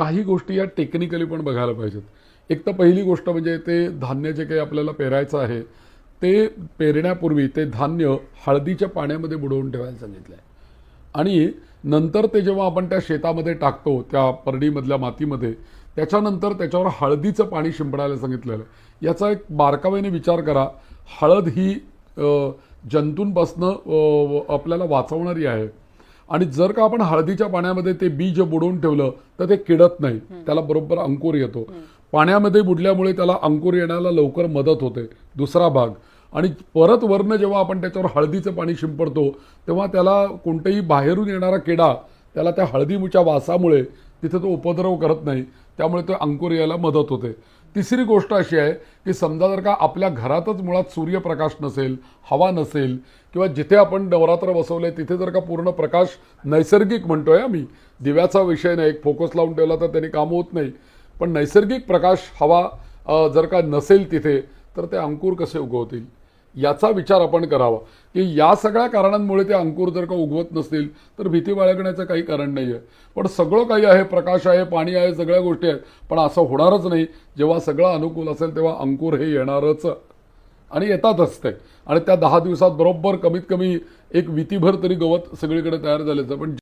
काही गोष्टी या टेक्निकली पण बघायला पाहिजेत. एक तर पहिली गोष्ट म्हणजे ते धान्य जे काही आपल्याला पेरायचं आहे ते पेरण्यापूर्वी ते धान्य हळदीच्या पाण्यामध्ये बुडवून ठेवायला सांगितलं आहे आणि नंतर ते जेव्हा आपण त्या शेतामध्ये टाकतो त्या परडीमधल्या मातीमध्ये त्याच्यानंतर त्याच्यावर हळदीचं पाणी शिंपडायला सांगितलेलं. आहे याचा एक बारकाव्याने विचार करा. हळद ही जंतूंपासनं आपल्याला वाचवणारी आहे. आणि जर का आपण हळदीच्या पाण्यामध्ये ते बीज बुडवून ठेवलं तर ते किडत नाही. त्याला बरोबर अंकुर येतो. पाण्यामध्ये बुडल्यामुळे त्याला अंकुर येण्याला लवकर मदत होते दुसरा भाग. आणि परत वरनं जेव्हा आपण त्याच्यावर हळदीचं पाणी शिंपडतो तेव्हा त्याला कोणताही बाहेरून येणारा किडा त्याला त्या हळदीच्या वासामुळे तिथे तो उपद्रव करत नाही. त्यामुळे तो अंकुर यायला मदत होते. तिसरी गोष्ट अशी आहे की समजा जर का आपल्या घरातच मुळात सूर्यप्रकाश नसेल हवा नसेल किंवा जिथे आपण नवरात्र बसवले तिथे जर का पूर्ण प्रकाश नैसर्गिक म्हणतो आहे आम्ही दिव्याचा विषय नाही एक फोकस लावून ठेवला तर त्यांनी काम होत नाही. पण नैसर्गिक प्रकाश हवा जर का नसेल तिथे तर ते अंकुर कसे उगवतील? याचा विचार आपण करावा. की या सगळ्या कारणांमुळे ते अंकुर जर का उगवत नसतील तर भीती बाळगण्याचं काही कारण नाही आहे पण सगळं काही आहे प्रकाश आहे पाणी आहे सगळ्या गोष्टी आहेत. पण असं होणारच नाही. जेव्हा सगळं अनुकूल असेल तेव्हा अंकुर हे येणारच. आणि येतातच ते. आणि त्या दहा दिवसात बरोबर कमीत कमी एक वितीभर तरी गवत सगळीकडे तयार झाल्याचं. पण